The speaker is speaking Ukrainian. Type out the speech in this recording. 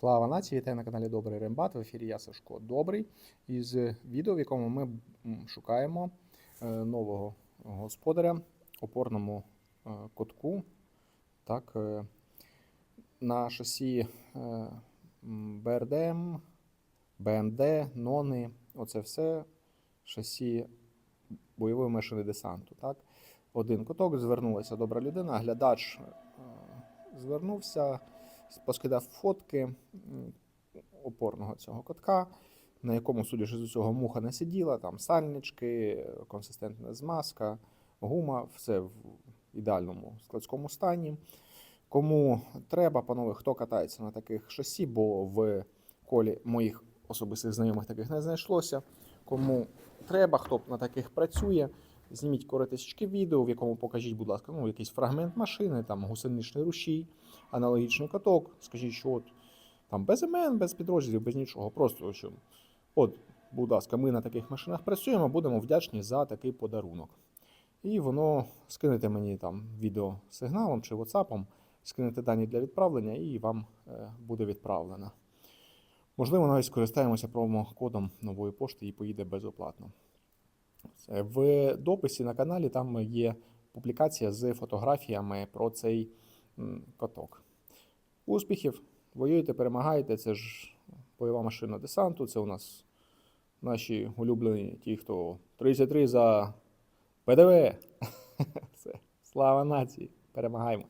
Слава нації! Вітаю на каналі Добрий Рембат. В ефірі я Сашко Добрий. Із відео, в якому ми шукаємо е, нового господаря опорному е, котку. Так, е, на шасі БРДМ, БМД, НОНи. Оце все шасі бойової машини десанту. Так? Один коток, звернулася добра людина, глядач звернувся поскидав фотки опорного цього котка, на якому, судячи з усього, муха не сиділа, там сальнички, консистентна змазка, гума, все в ідеальному складському стані. Кому треба, панове, хто катається на таких шасі, бо в колі моїх особистих знайомих таких не знайшлося. Кому треба, хто на таких працює, зніміть коротесечки відео, в якому покажіть, будь ласка, ну, якийсь фрагмент машини, там гусеничний рушій, аналогічний каток. Скажіть, що от там без імен, без підрозділів, без нічого. Просто що, от, будь ласка, ми на таких машинах працюємо, будемо вдячні за такий подарунок. І воно скинете мені там відео сигналом чи WhatsApp, скинете дані для відправлення, і вам е, буде відправлено. Можливо, навіть скористаємося промокодом нової пошти і поїде безоплатно. Це В дописі на каналі там є публікація з фотографіями про цей каток. Успіхів! Воюєте, перемагаєте. Це ж бойова машина десанту. Це у нас наші улюблені, ті, хто 33 за ПДВ. Все. Слава нації! Перемагаємо!